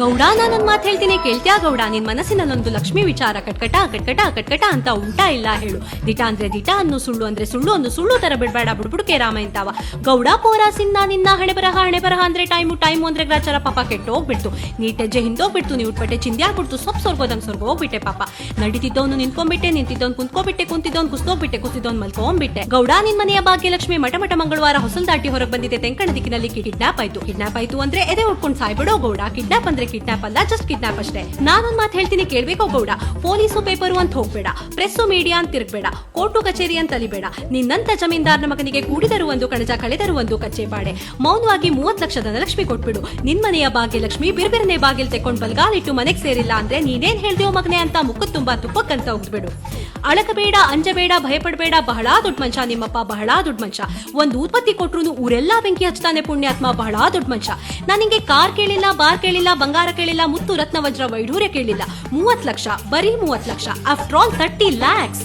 ಗೌಡ ನಾನೊಂದ್ ಮಾತು ಹೇಳ್ತೀನಿ, ಕೇಳ್ತ್ಯಾ ಗೌಡ? ನಿನ್ ಮನಸ್ಸಿನಲ್ಲೊಂದು ಲಕ್ಷ್ಮಿ ವಿಚಾರ ಕಟ್ಕಟ ಕಟ್ಕಟ ಕಟ್ಕಟ ಅಂತ ಉಂಟಾ ಇಲ್ಲ ಹೇಳು. ದಿಟ ಅಂದ್ರೆ ದಿಟ, ಅನ್ನು ಸುಳ್ಳು ಅಂದ್ರೆ ಸುಳ್ಳು ಒಂದು ಸುಳ್ಳು ತರ ಬಿಡ್ಬೇಡ, ಬಿಡ್ಬಿಡುಕೆ ರಾಮ ಇಂತಾವ. ಗೌಡ ಪೋರಾಸಿಂದ ನಿನ್ನ, ಹಣೆ ಬರಹ ಹಣೆ ಬರಹ ಅಂದ್ರೆ ಟೈಮು ಟೈಮು ಅಂದ್ರೆ ಗ್ರಾಚಾರ, ಪಾಪ ಕೆಟ್ಟು ಹೋಗ್ಬಿಡ್ತು ನೀಟೆಜ್ಜೆ ಹಿಂದೋಗ್ಬಿಡ್ತು ನೀವು ಉಟ್ಬಿಟ್ಟೆ ಚಿಂದಿ ಆಗ್ಬಿಡ್ತು, ಸೊಪ್ ಸೊರ್ಗೋದಂಗ್ ಸೊರ್ಗೋ ಹೋಗ್ಬಿಟ್ಟೆ ಪಾಪ. ನಡೀತಿದ್ದವನು ನಿಂತ್ಕೊಂಡ್ಬಿಟ್ಟೆ ನಿಂತಿದ್ದವನು ಕುಂತ್ಕೋಬಿಟ್ಟೆ ಕುಂತಿದ್ದವನು ಕುಸ್ತೋಗ್ಬಿಟ್ಟೆ ಕುಸಿದವನು ಮಲ್ಕೊಂಡ್ಬಿಟ್ಟೆ. ಗೌಡ, ನಿನ್ ಮನೆಯ ಭಾಗ್ಯಲಕ್ಷ್ಮಿ ಮಠ ಮಠ ಮಂಗಳವಾರ ಹೊಸಲ್ ದಾಟಿ ಹೊರಗೆ ಬಂದಿದೆ ತೆಂಕಣ ದಿಕ್ಕಿನಲ್ಲಿ ಕಿಡ್ನಾಪ್ ಆಯ್ತು. ಕಿಡ್ನಾಪ್ ಆಯ್ತು ಅಂದ್ರೆ ಎದೆ ಉಟ್ಕೊಂಡು ಸಾಯ್ಬಿಡೋ ಗೌಡ ಕಿಡ್ನಾಪ್ ಅಂದ್ರೆ ಕಿಡ್ನಾಪ್ ಅಲ್ಲ ಜಸ್ಟ್ ಕಿಡ್ನಾಪ್ ಅಷ್ಟೇ. ನಾನೊಂದ್ ಮಾತು ಹೇಳ್ತೀನಿ, ಕೇಳ್ಬೇಕೋ ಗೌಡ. ಪೊಲೀಸು ಪೇಪರು ಅಂತ ಹೋಗ್ಬೇಡ. ಪ್ರೆಸ್ಸು ಮೀಡಿಯಾ ಅಂತ ತಿರ್ಗ್ಬೇಡ ಕೋರ್ಟು ಕಚೇರಿ ಅಂತ ಅಲಿಬೇಡ. ನಿನ್ನಂತ ಜಮೀನ್ದಾರನ ಮಗನಿಗೆ ಕೂಡಿದರು ಒಂದು ಕಣಜ, ಕಳೆದರು ಒಂದು ಕಚ್ಚೆ ಬಾಡೆ. ಮೌನವಾಗಿ ಮೂವತ್ ಲಕ್ಷ ಧನಲಕ್ಷ್ಮಿ ಕೊಟ್ಬಿಡು. ನಿನ್ ಮನೆಯ ಭಾಗ್ಯಲಕ್ಷ್ಮಿ ಬಿರ್ಬಿರನೆ ಬಾಗಿಲ್ ತೆಕೊಂಡ್ ಬಲ್ಗಾಲಿಟ್ಟು ಮನೆಗೆ ಸೇರಿಲ್ಲ ಅಂದ್ರೆ ನೀನೇನ್ ಹೇಳ್ದೇವೋ ಮಗನೆ ಅಂತ ಮುಖ ತುಂಬಾ ತುಪ್ಪಕ್ಕಂತ ಹೋಗ್ಬಿಡು. ಅಳಕಬೇಡ, ಅಂಜಬೇಡ, ಭಯಪಡಬೇಡ, ಬಹಳ ದೊಡ್ಡ ಮನುಷ್ಯ ನಿಮ್ಮಪ್ಪ, ಬಹಳ ದೊಡ್ಡ ಮನುಷ್ಯ ಒಂದು ಉತ್ಪತ್ತಿ ಕೊಟ್ರು ಊರೆಲ್ಲಾ ಬೆಂಕಿ ಹಚ್ತಾನೆ ಪುಣ್ಯಾತ್ಮ, ಬಹಳ ದೊಡ್ಡ ಮನುಷ್ಯ ನಾನು ನಿಂಗೆ ಕಾರ್ ಕೇಳಿಲ್ಲ, ಬಾರ್ ಕೇಳಿಲ್ಲ, ಬಂಗಾರ ಕೇಳಿಲ್ಲ, ಮುತ್ತು ರತ್ನ ವಜ್ರ ವೈಢೂರ್ಯ ಕೇಳಿಲ್ಲ. ಮೂವತ್ತು ಲಕ್ಷ, ಬರೀ ಮೂವತ್ತು lakh. After all thirty lakhs